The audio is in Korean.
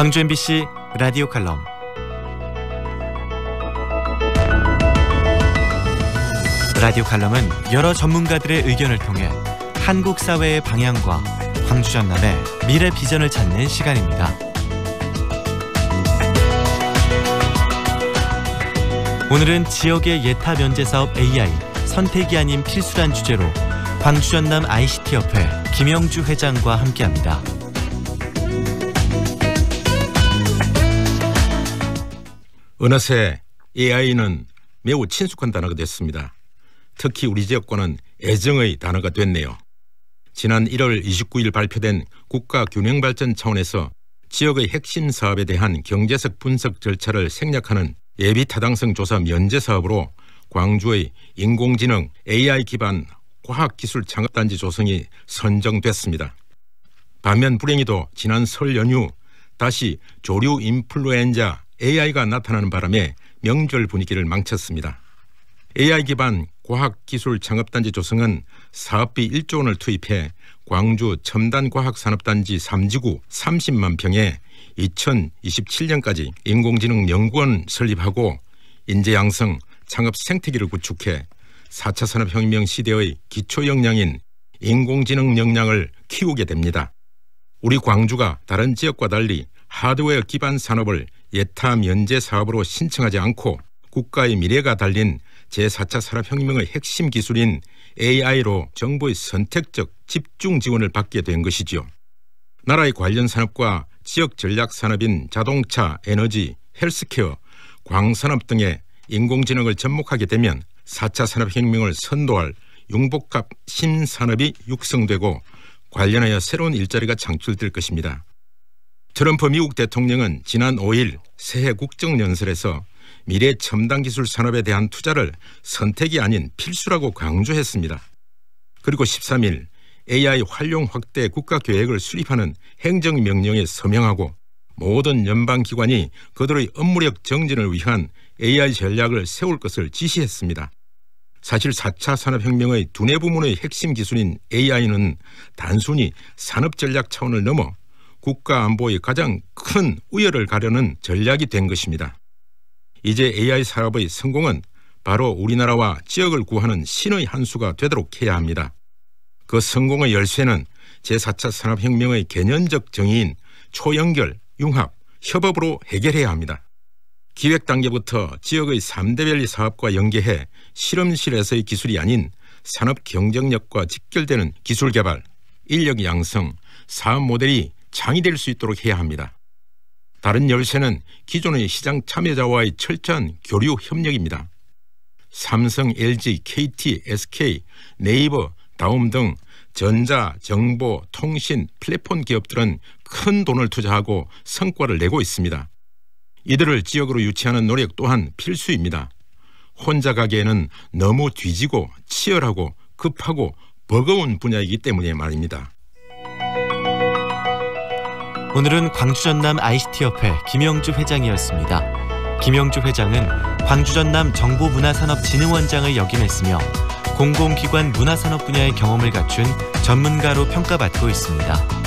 광주 MBC 라디오 칼럼 라디오 칼럼은 여러 전문가들의 의견을 통해 한국 사회의 방향과 광주 전남의 미래 비전을 찾는 시간입니다. 오늘은 지역의 예타 면제 사업 AI 선택이 아닌 필수란 주제로 광주 전남 ICT 협회 김영주 회장과 함께합니다. 어느새 AI는 매우 친숙한 단어가 됐습니다. 특히 우리 지역과는 애정의 단어가 됐네요. 지난 1월 29일 발표된 국가균형발전 차원에서 지역의 핵심 사업에 대한 경제적 분석 절차를 생략하는 예비 타당성 조사 면제 사업으로 광주의 인공지능 AI 기반 과학기술 창업단지 조성이 선정됐습니다. 반면 불행히도 지난 설 연휴 다시 조류 인플루엔자 AI가 나타나는 바람에 명절 분위기를 망쳤습니다. AI 기반 과학기술 창업단지 조성은 사업비 1조 원을 투입해 광주 첨단과학산업단지 3지구 30만 평에 2027년까지 인공지능 연구원 설립하고 인재 양성 창업 생태계를 구축해 4차 산업혁명 시대의 기초 역량인 인공지능 역량을 키우게 됩니다. 우리 광주가 다른 지역과 달리 하드웨어 기반 산업을 예타 면제 사업으로 신청하지 않고 국가의 미래가 달린 제4차 산업혁명의 핵심 기술인 AI로 정부의 선택적 집중 지원을 받게 된 것이지요. 나라의 관련 산업과 지역 전략 산업인 자동차, 에너지, 헬스케어, 광산업 등의 인공지능을 접목하게 되면 4차 산업혁명을 선도할 융복합 신산업이 육성되고 관련하여 새로운 일자리가 창출될 것입니다. 트럼프 미국 대통령은 지난 5일 새해 국정연설에서 미래 첨단 기술 산업에 대한 투자를 선택이 아닌 필수라고 강조했습니다. 그리고 13일 AI 활용 확대 국가 계획을 수립하는 행정명령에 서명하고 모든 연방기관이 그들의 업무력 정진을 위한 AI 전략을 세울 것을 지시했습니다. 사실 4차 산업혁명의 두뇌 부문의 핵심 기술인 AI는 단순히 산업 전략 차원을 넘어 국가 안보의 가장 큰 우열을 가려는 전략이 된 것입니다. 이제 AI 사업의 성공은 바로 우리나라와 지역을 구하는 신의 한 수가 되도록 해야 합니다. 그 성공의 열쇠는 제4차 산업혁명의 개념적 정의인 초연결, 융합, 협업으로 해결해야 합니다. 기획 단계부터 지역의 3대별 사업과 연계해 실험실에서의 기술이 아닌 산업 경쟁력과 직결되는 기술 개발, 인력 양성, 사업 모델이 창의될 수 있도록 해야 합니다. 다른 열쇠는 기존의 시장 참여자와의 철저한 교류 협력입니다. 삼성, LG, KT, SK, 네이버, 다음 등 전자, 정보, 통신, 플랫폼 기업들은 큰 돈을 투자하고 성과를 내고 있습니다. 이들을 지역으로 유치하는 노력 또한 필수입니다. 혼자 가기에는 너무 뒤지고 치열하고 급하고 버거운 분야이기 때문에 말입니다. 오늘은 광주 전남 ICT 협회 김영주 회장이었습니다. 김영주 회장은 광주 전남 정보문화산업진흥원장을 역임했으며 공공기관 문화산업 분야의 경험을 갖춘 전문가로 평가받고 있습니다.